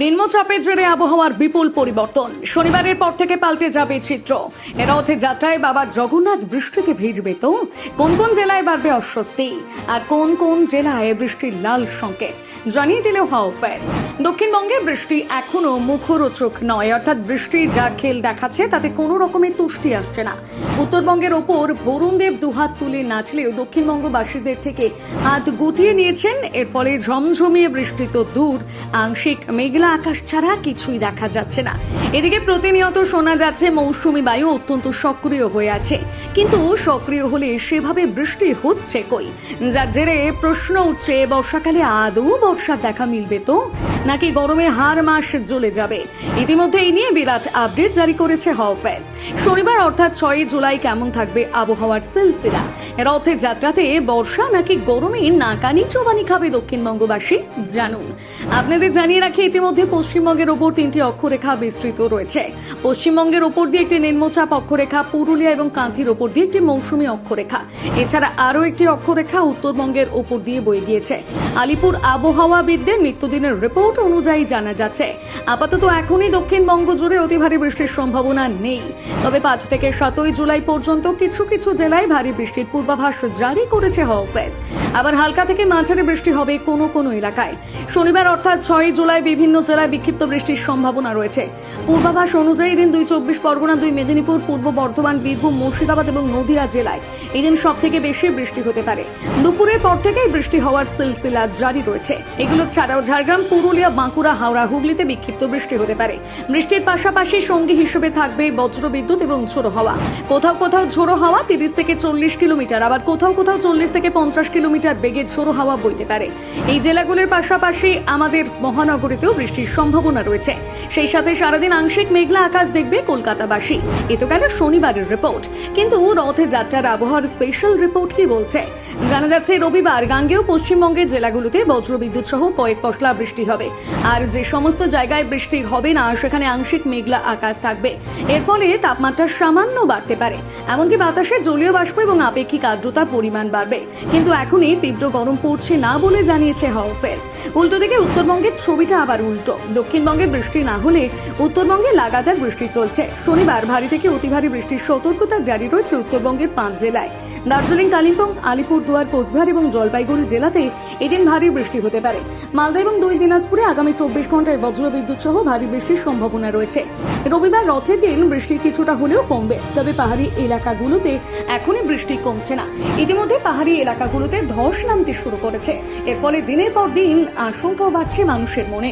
নিম্নচাপের জেরে আবহাওয়ার বিপুল পরিবর্তন। শনিবারের পর থেকে পাল্টে যাবে চিত্র অর্থে যাত্রায় বাবা জগন্নাথ বৃষ্টিতে ভিজবে তো? কোন কোন জেলায় বাড়বে অস্বস্তি? আর কোন কোন জেলায় বৃষ্টির লাল সংকেত? জানিয়ে দিল হাওফেজ দক্ষিণবঙ্গে বৃষ্টি এখনও মুখরোচক নয়। অর্থাৎ বৃষ্টি যা খেল দেখাচ্ছে, তাতে কোনো রকমের তুষ্টি আসছে না। উত্তরবঙ্গের ওপর বরুণদেব দুহাত তুলে নাচলেও দক্ষিণবঙ্গবাসীদের থেকে হাত গুটিয়ে নিয়েছেন। এর ফলে ঝমঝমিয়ে বৃষ্টি তো দূর। আংশিক মেঘলা আকাশ ছাড়া কিছুই দেখা যাচ্ছে না। এদিকে প্রতিনিয়ত শোনা যাচ্ছে, মৌসুমী বায়ু অত্যন্ত সক্রিয় হয়ে আছে। কিন্তু সক্রিয় হলে সেভাবে বৃষ্টি হচ্ছে কই? যার জেরে প্রশ্ন উঠছে, বর্ষাকালে আদৌ বর্ষার দেখা মিলবে তো? নাকি গরমে হার মাস জ্বলে যাবে? ইতিমধ্যে এই নিয়ে বিরাট আপডেট জারি করেছে হাওফেজ শনিবার অর্থাৎ ছয়ই জুলাই কেমন থাকবে আবহাওয়ার সিলসিলা? রথে যাত্রাতে বর্ষা নাকি গরমে নাকানি চোবানি খাবে দক্ষিণবঙ্গবাসী? জানুন। আপনাদের জানিয়ে রাখি, ইতিমধ্যে পশ্চিমবঙ্গের ওপর তিনটি অক্ষরেখা বিস্তৃত রয়েছে। পশ্চিমবঙ্গের ওপর দিয়ে একটি নিম্নচাপ অক্ষরেখা, পুরুলিয়া এবং কাঁথির ওপর দিয়ে একটি মৌসুমী অক্ষরেখা। এছাড়া আরও একটি অক্ষরেখা উত্তরবঙ্গের ওপর দিয়ে বয়ে গিয়েছে। আলিপুর আবহাওয়াবিদদের নিত্যদিনের রিপোর্ট অনুযায়ী জানা যাচ্ছে, আপাতত এখনই দক্ষিণবঙ্গ জুড়ে অতি ভারী বৃষ্টির সম্ভাবনা নেই। তবে পাঁচ থেকে সাতই জুলাই পর্যন্ত কিছু কিছু জেলায় ভারী বৃষ্টির পূর্বাভাস জারি করেছে হাওফেজ আবার হালকা থেকে মাঝারি বৃষ্টি হবে কোনো কোনো এলাকায়। শনিবার অর্থাৎ ছয় জুলাই বিভিন্ন জেলায় বিক্ষিপ্ত বৃষ্টির সম্ভাবনা রয়েছে। পূর্বাভাস অনুযায়ী দিন দুই চব্বিশ পরগনা, দুই মেদিনীপুর, পূর্ব বর্ধমান, বীরভূম, মুর্শিদাবাদ এবং নদিয়া জেলায় এদিন সব থেকে বেশি বৃষ্টি হতে পারে। দুপুরের পর থেকেই বৃষ্টি হওয়ার সিলসিলা জারি রয়েছে। এগুলো ছাড়াও ঝাড়গ্রাম, পুরুলিয়া, বাঁকুড়া, হাওড়া, হুগলিতে বিক্ষিপ্ত বৃষ্টি হতে পারে। বৃষ্টির পাশাপাশি সঙ্গী হিসেবে থাকবে বজ্রবিদ্যুৎ এবং ঝোড়ো হাওয়া। কোথাও কোথাও ঝোড়ো হাওয়া তিরিশ থেকে চল্লিশ কিলোমিটার, আবার কোথাও কোথাও চল্লিশ থেকে পঞ্চাশ কিলোমিটার বেগে ঝোড়ো হাওয়া বইতে পারে। এই জেলাগুলির পাশাপাশি আমাদের মহানগরীতেও বৃষ্টির সম্ভাবনা রয়েছে। সেই সাথে সারাদিন আংশিক মেঘলা আকাশ দেখবে কলকাতাবাসী। এ তো গেল শনিবারের রিপোর্ট কিন্তু রথে যাত্রার আবহাওয়ার স্পেশাল রিপোর্ট কি বলছে? জানা যাচ্ছে, রবিবার গাঙ্গেয় পশ্চিমবঙ্গের জেলাগুলোতে বজ্রবিদ্যুৎ সহ কয়েক পশলা বৃষ্টি হবে। আর যে সমস্ত জায়গায় বৃষ্টি হবে না, সেখানে আংশিক মেঘলা আকাশ থাকবে। এর ফলে তাপমাত্রা সামান্য বাড়তে পারে। এমনকি বাতাসে জলীয় বাষ্প এবং আপেক্ষিক আর্দ্রতার পরিমাণ বাড়বে। কিন্তু এখনই তীব্র গরম পড়ছে না বলে জানিয়েছে হাওফেজ উল্টো দিকে উত্তরবঙ্গের ছবিটা আবার উল্টো। দক্ষিণবঙ্গে বৃষ্টি না হলে উত্তরবঙ্গে লাগাতার বৃষ্টি চলছে। শনিবার ভারী থেকে অতি ভারী বৃষ্টির সতর্কতা জারি রয়েছে উত্তরবঙ্গের পাঁচ জেলায়। দার্জিলিং, কালিম্পং, আলিপুরদুয়ার, কোচবিহার এবং জলপাইগুড়ি জেলাতে এদিন ভারী বৃষ্টি হতে পারে। মালদা এবং দুই দিনাজপুরে আগামী চব্বিশ ঘন্টায় বজ্রবিদ্যুৎ সহ ভারী বৃষ্টির সম্ভাবনা রয়েছে। রবিবার রথের দিন বৃষ্টি কিছুটা হলেও কমবে, তবে পাহাড়ি এলাকাগুলোতে এখনই বৃষ্টি কমছে না। ইতিমধ্যে পাহাড়ি এলাকাগুলোতে ধস নামতে শুরু করেছে। এর ফলে দিনের পর দিন আশঙ্কাও বাড়ছে মানুষের মনে।